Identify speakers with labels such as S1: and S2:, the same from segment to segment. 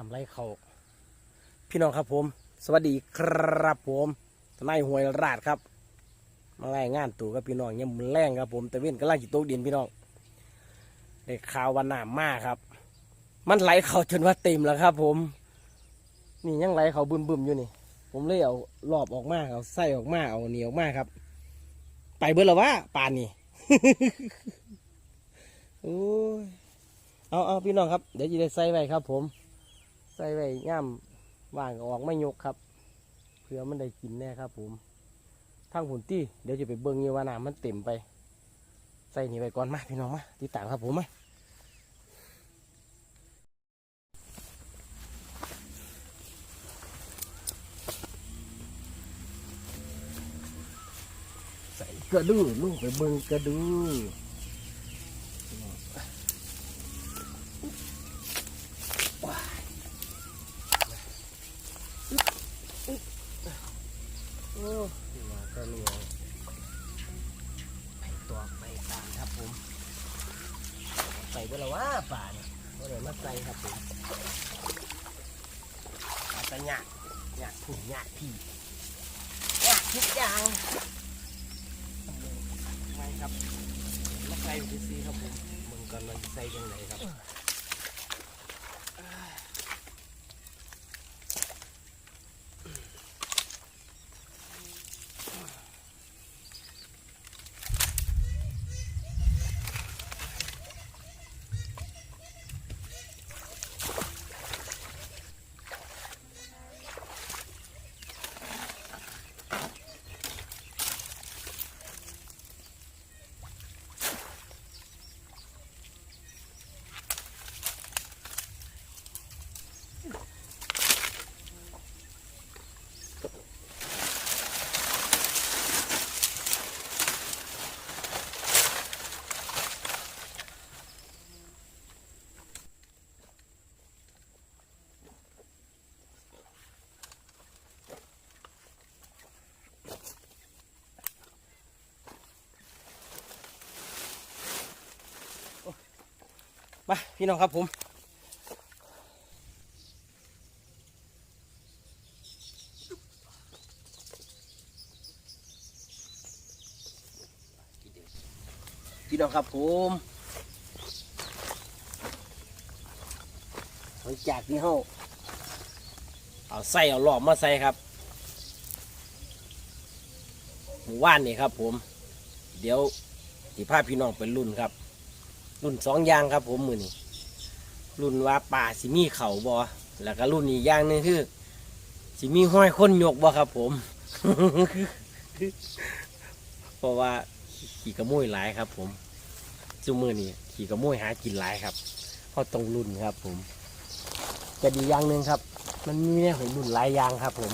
S1: น้ำไหลเขาพี่น้องครับผม สวัสดีครับผมทนายหวยราดครับ มาไล่งานตู่กับพี่น้องยังมือแรงครับผมแต่เว้นก็ล่างจิตตกดินพี่น้องได้ข่าวว่าน้ำมากครับ มันไหลเขาจนว่าเต็มแล้วครับ ผม นี่ยังไหลเขาบึมบึมๆอยู่นี่ ผมเลยเอารอบออกมาเอาไส้ออกมาเอาเหนียวออกมาครับ ไปเบิดแล้ววะป่านนี่โอ้ยเอาเอาพี่น้องครับ เดี๋ยวจะได้ใส่ไว้ครับผม ส่ไว้ย่ำว่างออกไม่ยกครับ เพื่อมันได้กินแน่ครับผมทางผุนตี้เดี๋ยวจะไปเบิ้งอยู่ว่าน้ำมันเต็มไป ใส่นี่ไปก่อนมาพี่น้องมาติดตามครับผมมาใส่กระดูลูกไปเบิ้งกระดู โอ้ยมากระเหนียวไปตัวไปตามครับผมใส่ไปแล้วว่าป่าเนี่ยก็เลยมาใส่ครับผมอาจจะหยาดหยาดผุ่นหยาดพี่หยาดทุกอย่างไม่ครับมาใส่ดูซิครับผมมึงกันมันใส่ยังไงครับ มาพี่น้องครับผมพี่น้องครับผมหลังจากที่เขาเอาใส่เอาหลอมมาใส่ครับหมู่ว่านนี่ครับผม เดี๋ยวที่พาพี่น้องเป็นรุ่นครับ รุ่นสองอย่างครับ ผมมือนี่รุ่นว่าป่าสิมีเข่าบอแล้วก็รุ่นอีกอย่างนึงคือสิมีห้อยคนยกบอครับ ผมเพราะว่าขี่กระมุยหลายครับ ผมจุมือนี่ขี่กระมุยหากินหลายครับเพราะต้องรุ่นครับ ผม จะดีอย่างหนึ่งครับ มันมีแน่ของรุ่นหลายอย่างครับ ผม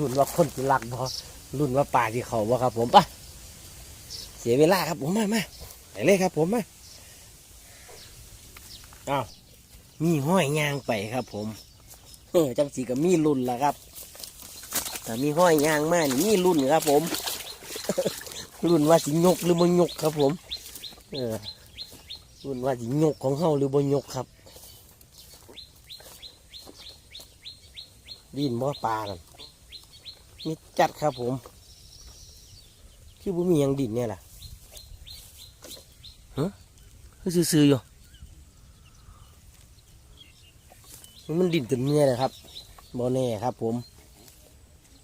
S1: รุ่นว่าคนสิรักบอรุ่นว่าป่าที่เขาบอครับ ผมปะเสียเวลาครับผมมามา ไปเลยครับผมมาอ้าวมีห้อยยางไปครับ ผมเออจังสีก็มีรุ่นละครับแต่มีห้อยยางมากนี่มีรุ่นครับ ผม รุ่นว่าสิยกหรือบ่ยกครับ ผม เออ รุ่นว่าสิยกของเฮาหรือบ่ยกครับดินบ่ปลานมีจัดครับผม คือบ่มียังดินเนี่ยแหละ ก็ซื้อๆอยู่มันดิ่นจนเมื่อยเลยครับบอแน่ครับ ผม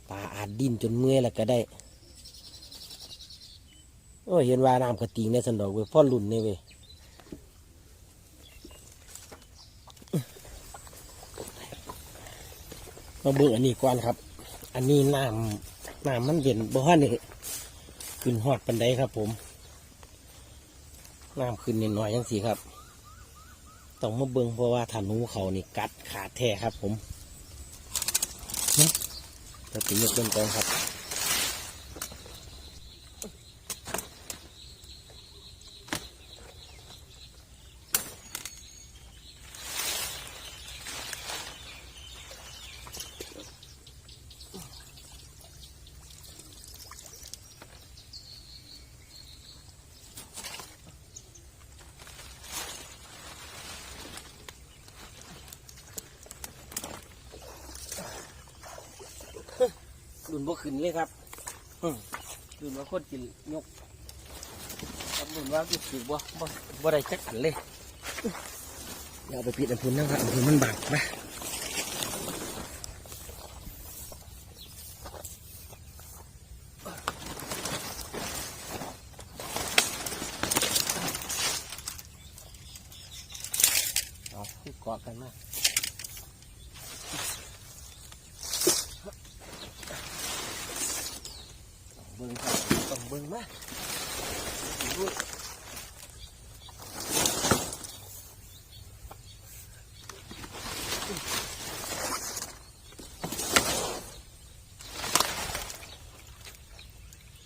S1: ปลาอาจดิ่นจนเมื่อยแล้วก็ได้โอ้ยเห็นว่าน้ำกระติงในสันดอกเว้ยพ่อหลุนเนี่ยเว้ยมาเบิ่งอันนี้ก่อนครับ อันนี้น้ำน้ำมันเย็นบ่ฮอดนี่ขึ้นฮอดปันไดครับผม น้ำขึ้นนิดหน่อยยังสีครับ ต้องมาเบิ้งเพราะว่าถานูเขานี่กัดขาดแท้ครับผมนะจะตียกเบิ้งก่อนครับ นบ่ขึ้นเลยครับอืมคืนว่าคนกินยกกับบุญว่ากินถือบ่บ่บ่ได้จักอันเลยอย่าเอาไปปิดอันพุนนะครับอันพุนมันบังนะเอาที่กอดกันมา เบิ้งครับ ต้องเบิ้งมา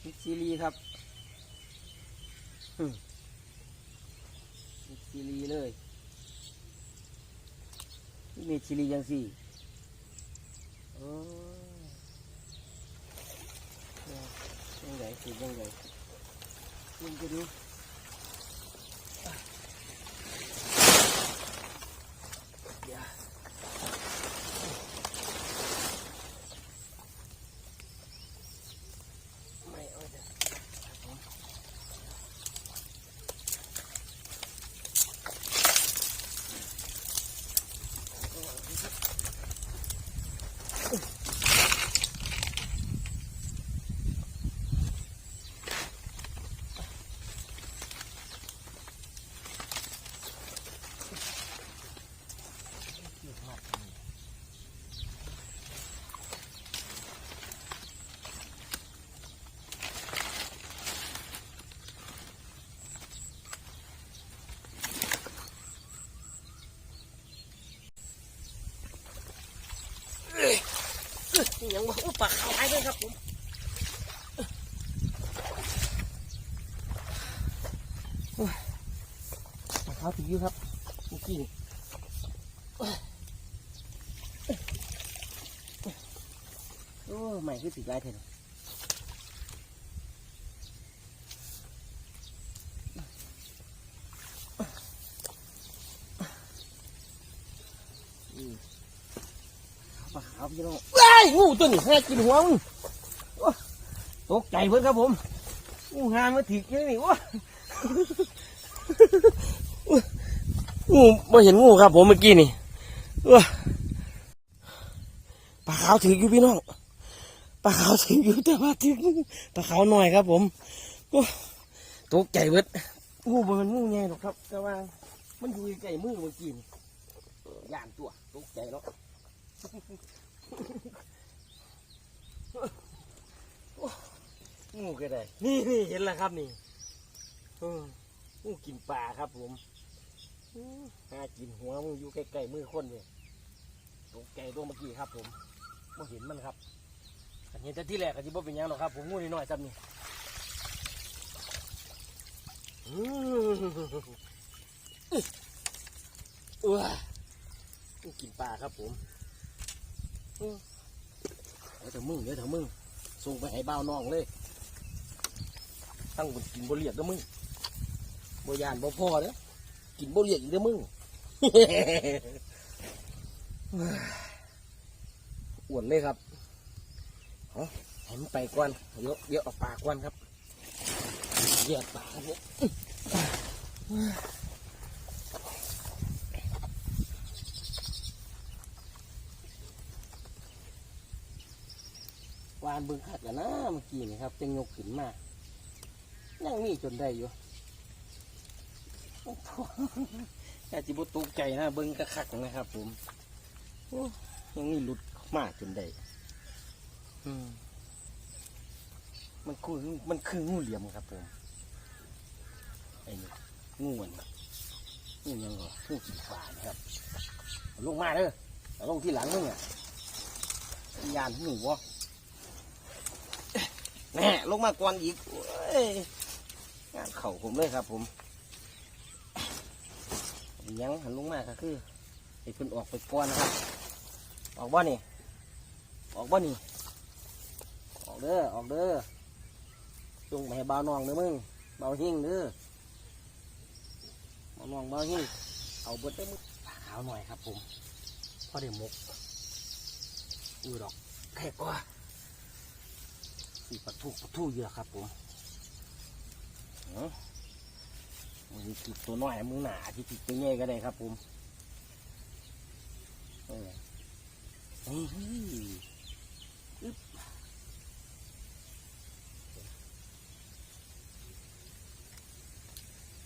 S1: ดูซีรีครับซีรีเลยมิกซีรียังสี่โอ้ ยังไงคือยังไงมึงจะดู นี่ยังว่าโอ้ปลาขาวหายเลยครับผมโอ้ยปลาขาวถึงอยู่ครับเมื่อกี้นี่โอ้ยโอ้ใหม่คือติดลายเถอะอืมปลาขาว พี่น้องเอ้ยงูตัวนี้แค่กินหัวมึงตกใจเพิ่นครับผมงูงามมาถีกยังนี่วะงูไม่เห็นงูครับผมเมื่อกี้นี่เอ้อปลาขาวถืออยู่พี่น้องปลาขาวถืออยู่แต่ว่าถือปลาขาวหน่อยครับผมตกใจเบิดงูมันงูใหญ่หรอกครับ แต่ว่ามันอยู่ใกล้มือเมื่อกี้นี่ย่านตัวตกใจเนาะ งูก็ได้ นี่นี่เห็นแล้วครับนี่งูกินปลาครับผมอื้อหากินหัวมึงอยู่ใกล้ๆมือคนเลยตกใจตัวเมื่อกี้ครับ ผมไม่เห็นมันครับอันเห็นแต่ที่แรกก็จะบ่เป็นยังหรอกครับ ผมงูนิดหน่อยๆซ้ำนี่อื้อเอองูกินปลาครับผม เดี๋ยวเถอะมึงเดี๋ยวเถอะมึงส่งไปให้บ่าวน้องเลย ตั้งบนกินบ่เรียกเด้อมึงบ่ยานบ่พอเด้อกินบ่เรียกอีกเด้อมึง อ้วนเลยครับเอาให้มันไปก่อนเดี๋ยวเดี๋ยวเอาปากก่อนครับเหยียดปากครับผมวานเบิ่งขัดกันนะเมื่อกี้นี่ครับจังยกขึ้นมายังมีจนได้อยู่โอ้โหแต่จิบุตกใจนะเบิ้งกระคักนะครับ ผมโอ้ยังมีหลุดมากจนได้อืมมันคือมันคืองูเหลี่ยมครับผมไอ้นี่งูอันนี้งูยังเหรองูสีฟ้านะครับลงมาเด้อเอาลงที่หลังมึงอะยานหนูวะ แน่ลงมาก่อนอีกงานเข่าผมเลยครับ ผมยังหันลงมาก็คือไอ้เพิ่นออกไปก่อนนะครับ ออกบ่นี่ออกบ่นี่ออกเด้อออกเด้อจงไปให้บ่าวนองเด้อมึงบ่าวหิ่งเด้อบ่าวนองบ่าวหิ่งเอาเบิดได้อมึงขาวหน่อยครับ ผมพอได้หมกอือดอกแค่กว่า สี่ปลาทูปลาทูเยอะครับผมเนาะมือจิกตัวน้อยมือหนาที่จิกตัวใหญ่ก็ได้ครับผมเออเฮ้ยอึ๊บ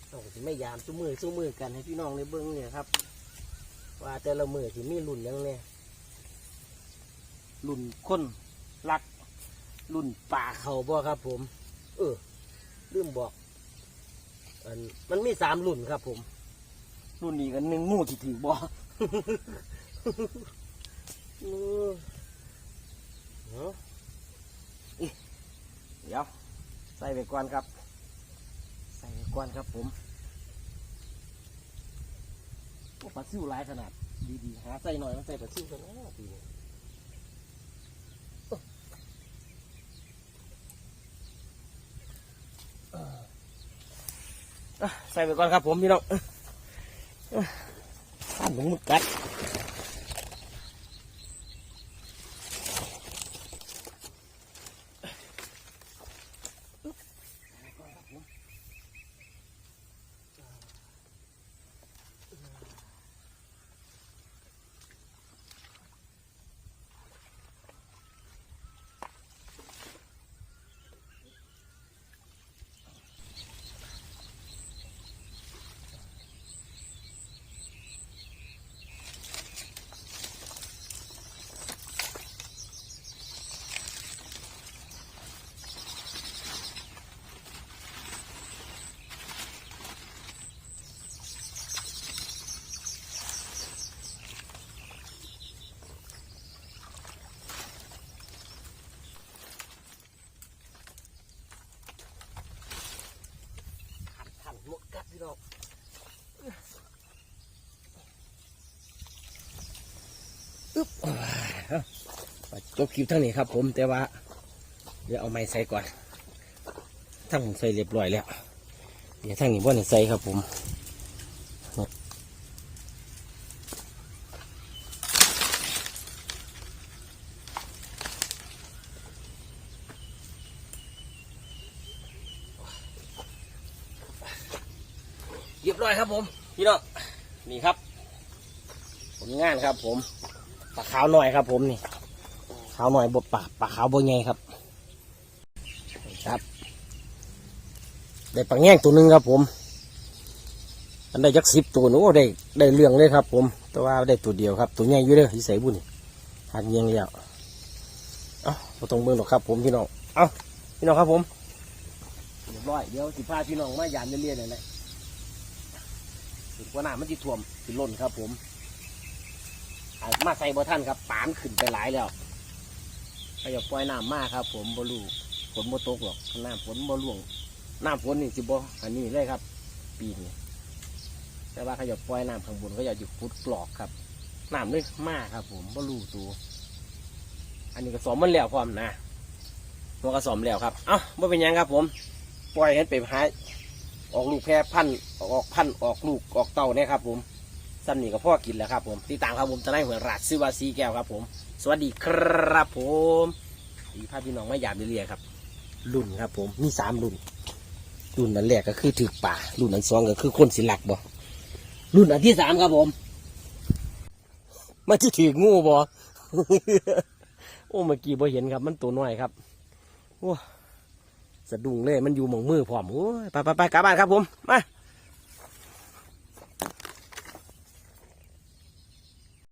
S1: เราก็จะไม่ยามสู้มือสู้มือกันให้พี่น้องในเบิ้งเนี่ยครับ ว่าแต่ละมือที่มีรุ่นหยังเนี่ยรุ่นคนรัก รุ่นป่าเขาบ่ครับ ผม เออลืมบอกอันมันมีสามรุ่นครับ ผม รุ่นนี้กันหนึ่งหมู่ที่ถือบ่ เออเนาะอิเดี๋ยวใส่ไปก่อนครับ ใส่ไปก่อนครับผมโอ้ปลาซิวหลายขนาด ดีๆหาใส่หน่อยมันใส่ปลาซิวกันนะทีนี้ ใส่ไปก่อนครับผมพี่น้องข้ามหลงมุดกัด จบคลิปทั้งนี้ครับ ผมแต่ว่าเดี๋ยวเอาไม้ใส่ก่อนทั้งผมใส่เรียบร้อยแล้ว เดี๋ยวทั้งนี้ว่าในใส่ครับผมเรียบร้อยครับผม พี่น้องนี่ครับผลงานครับผมปลาขาวหน่อยครับผมนี่าวหน่อยบดปากปลาขาวบดไงครับ ครับได้ปลาแง่งตัวหนึ่งครับผม อันได้ยักสิบตัวโอ้ได้ได้เรื่องเลยครับ ผม แต่ว่าได้ตัวเดียวครับ ตัวใหญ่อยู่เลยที่ใส่บุญหักเยียงแล้วเอ้าบ่ต้องเบิ่งหรอกครับ ผมพี่น้องเอ้าพี่น้องครับผมเรียบร้อยเดี๋ยวสิพาพี่น้องมายามเรียนๆหน่อยนะถึงว่าน้ำมันจะท่วมสิล้นครับ ผมอาจมาใส่บ่ท่านครับปานขึ้นไปหลายแล้ว ก็อย่าปล่อยน้ำมากครับ ผมบ่รู้ฝนบ่ตกหรอกน้ำฝนบ่ล่วงน้ำฝนนี่สิบ่อันนี้เลยครับ ปีนี้แต่ว่าเขาอย่าปล่อยน้ำข้างบนเขาอยากจะขุดปลอกครับน้ำเลยมากครับ ผมบ่รู้ตัวอันนี้ก็สอมมันแล้วพร้อมนะตัวก็สอมแล้วครับ เอ้าบ่เป็นยังครับ ผม ปล่อยให้ไปหายออกลูกแพร่พันออกพันออกลูกออกเต่าเนี่ยครับ ผมซ้ำนี่ก็พ่อกินแล้วครับ ผมติดตามครับผมจะได้หัวราดซิวาซีแก้วครับ ผม สวัสดีครับผมดีพาพี่น้องไมาหยาบเรียครับ รุ่นครับผมมีสามรุ่น รุ่นอันแรกก็คือถือป่า รุ่นอันสองก็คือคนสิลักบ่รุ่นอันที่สามครับผมมันจะถืองูบ่โอ้เมื่อกี้บ่เห็นครับ มันตัวน้อยครับโอ้สะดุ้งเลยมันอยู่หมองมือพร้อมโอ้ยไปไปไปกลับบ้านครับผมมา